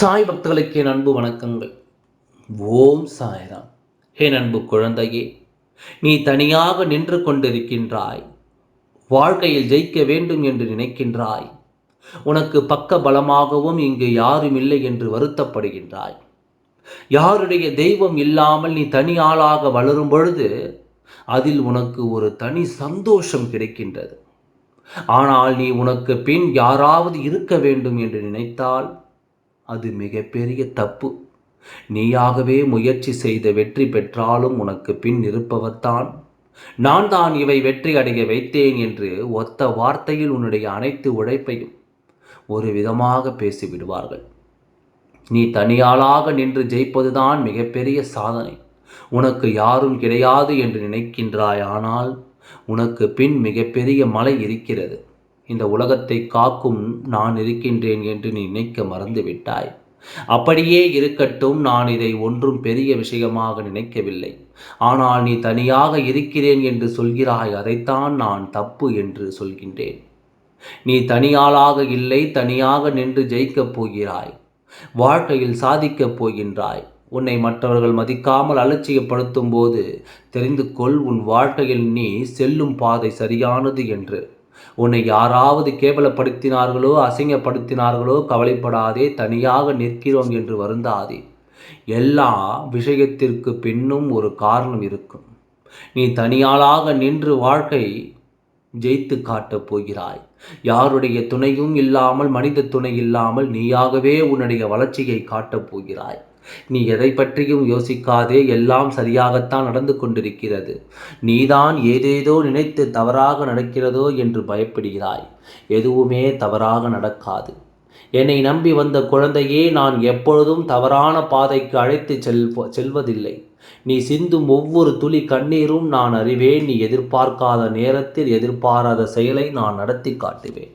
சாய் பக்தர்களுக்கு என் அன்பு வணக்கங்கள். ஓம் சாய்ராம். என் அன்பு குழந்தையே நீ தனியாக நின்று கொண்டிருக்கின்றாய். வாழ்க்கையில் ஜெயிக்க வேண்டும் என்று நினைக்கின்றாய். உனக்கு பக்க பலமாகவும் இங்கு யாரும் இல்லை என்று வருத்தப்படுகின்றாய். யாருடைய தெய்வம் இல்லாமல் நீ தனி ஆளாக வளரும் பொழுது அதில் உனக்கு ஒரு தனி சந்தோஷம் கிடைக்கின்றது. ஆனால் நீ உனக்கு பின் யாராவது இருக்க வேண்டும் என்று நினைத்தால் அது மிகப்பெரிய தப்பு. நீயாகவே முயற்சி செய்த வெற்றி பெற்றாலும் உனக்கு பின் இருப்பவர்தான். நான் தான் இவை வெற்றி அடைய வைத்தேன் என்று ஒத்த வார்த்தையில் உன்னுடைய அனைத்து உழைப்பையும் ஒரு விதமாக பேசிவிடுவார்கள். நீ தனியாளாக நின்று ஜெயிப்பதுதான் மிகப்பெரிய சாதனை. உனக்கு யாரும் கிடையாது என்று நினைக்கின்றாய் ஆனால் உனக்கு பின் மிகப்பெரிய மலை இருக்கிறது. இந்த உலகத்தை காக்கும் நான் இருக்கின்றேன் என்று நீ நினைக்க மறந்துவிட்டாய். அப்படியே இருக்கட்டும் நான் இதை ஒன்றும் பெரிய விஷயமாக நினைக்கவில்லை. ஆனால் நீ தனியாக இருக்கிறேன் என்று சொல்கிறாய் அதைத்தான் நான் தப்பு என்று சொல்கின்றேன். நீ தனியாளாக இல்லை தனியாக நின்று ஜெயிக்கப் போகிறாய். வாழ்க்கையில் சாதிக்கப் போகின்றாய். உன்னை மற்றவர்கள் மதிக்காமல் அலட்சியப்படுத்தும் போது தெரிந்து கொள் உன் வாழ்க்கையில் நீ செல்லும் பாதை சரியானது என்று. உன்னை யாராவது கேவலப்படுத்தினார்களோ அசிங்கப்படுத்தினார்களோ கவலைப்படாதே தனியாக நிற்கிறோம் என்று வருந்தாதே. எல்லா விஷயத்திற்கு பின்னும் ஒரு காரணம் இருக்கும். நீ தனியாளாக நின்று வாழ்க்கை ஜெயித்து காட்டப் போகிறாய். யாருடைய துணையும் இல்லாமல் மனித துணை இல்லாமல் நீயாகவே உன்னுடைய வளர்ச்சியை காட்டப் போகிறாய். நீ எதை பற்றியும் யோசிக்காதே எல்லாம் சரியாகத்தான் நடந்து கொண்டிருக்கிறது. நீதான் ஏதேதோ நினைத்து தவறாக நடக்கிறதோ என்று பயப்படுகிறாய். எதுவுமே தவறாக நடக்காது. என்னை நம்பி வந்த குழந்தையே நான் எப்பொழுதும் தவறான பாதைக்கு அழைத்து செல்வ செல்வதில்லை. நீ சிந்தும் ஒவ்வொரு துளி கண்ணீரும் நான் அறிவேன். நீ எதிர்பார்க்காத நேரத்தில் எதிர்பாராத செயலை நான் நடத்தி காட்டுவேன்.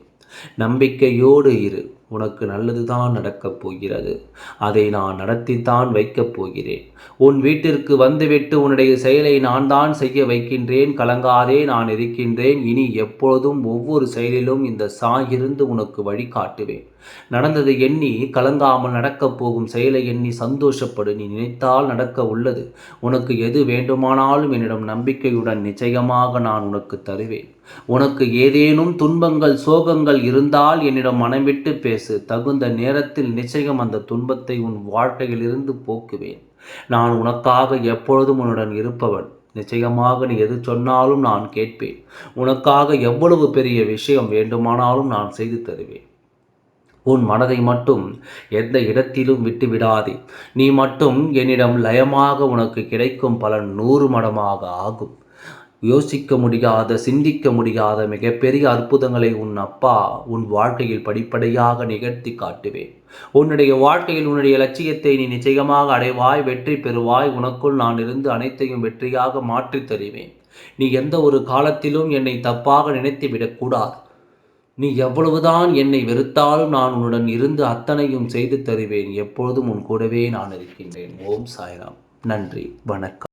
நம்பிக்கையோடு இரு. உனக்கு நல்லதுதான் நடக்கப் போகிறது. அதை நான் நடத்தித்தான் வைக்கப் போகிறேன். உன் வீட்டிற்கு வந்துவிட்டு உன்னுடைய செயலை நான் தான் செய்ய வைக்கின்றேன். கலங்காதே நான் இருக்கின்றேன். இனி எப்பொழுதும் ஒவ்வொரு செயலிலும் இந்த சாயிருந்து உனக்கு வழிகாட்டுவேன். நடந்தது எண்ணி கலங்காமல் நடக்கப் போகும் செயலை எண்ணி சந்தோஷப்படு. நீ நினைத்தால் நடக்க உள்ளது. உனக்கு எது வேண்டுமானாலும் என்னிடம் நம்பிக்கையுடன் நிச்சயமாக நான் உனக்கு தருவேன். உனக்கு ஏதேனும் துன்பங்கள் சோகங்கள் இருந்தால் என்னிடம் மனம் விட்டு பேசு. தகுந்த நேரத்தில் நிச்சயம் அந்த துன்பத்தை உன் வாழ்க்கையிலிருந்து போக்குவேன். நான் உனக்காக எப்பொழுதும் உன்னுடன் இருப்பவன். நிச்சயமாக நீ எது சொன்னாலும் நான் கேட்பேன். உனக்காக எவ்வளவு பெரிய விஷயம் வேண்டுமானாலும் நான் செய்து தருவேன். உன் மனதை மட்டும் எந்த இடத்திலும் விட்டு விடாதே. நீ மட்டும் என்னிடம் லயமாக உனக்கு கிடைக்கும் பலன் நூறு மடமாக ஆகும். யோசிக்க முடியாத சிந்திக்க முடியாத மிகப்பெரிய அற்புதங்களை உன் அப்பா உன் வாழ்க்கையில் படிப்படியாக நிகழ்த்தி காட்டுவேன். உன்னுடைய வாழ்க்கையில் உன்னுடைய லட்சியத்தை நீ நிச்சயமாக அடைவாய் வெற்றி பெறுவாய். உனக்குள் நான் இருந்து அனைத்தையும் வெற்றியாக மாற்றித் தருவேன். நீ எந்த ஒரு காலத்திலும் என்னை தப்பாக நினைத்து விடக்கூடாது. நீ எவ்வளவுதான் என்னை வெறுத்தாலும் நான் உன்னுடன் இருந்து அத்தனையும் செய்து தருவேன். எப்பொழுதும் உன் கூடவே நான் இருக்கின்றேன். ஓம் சாய்ராம். நன்றி. வணக்கம்.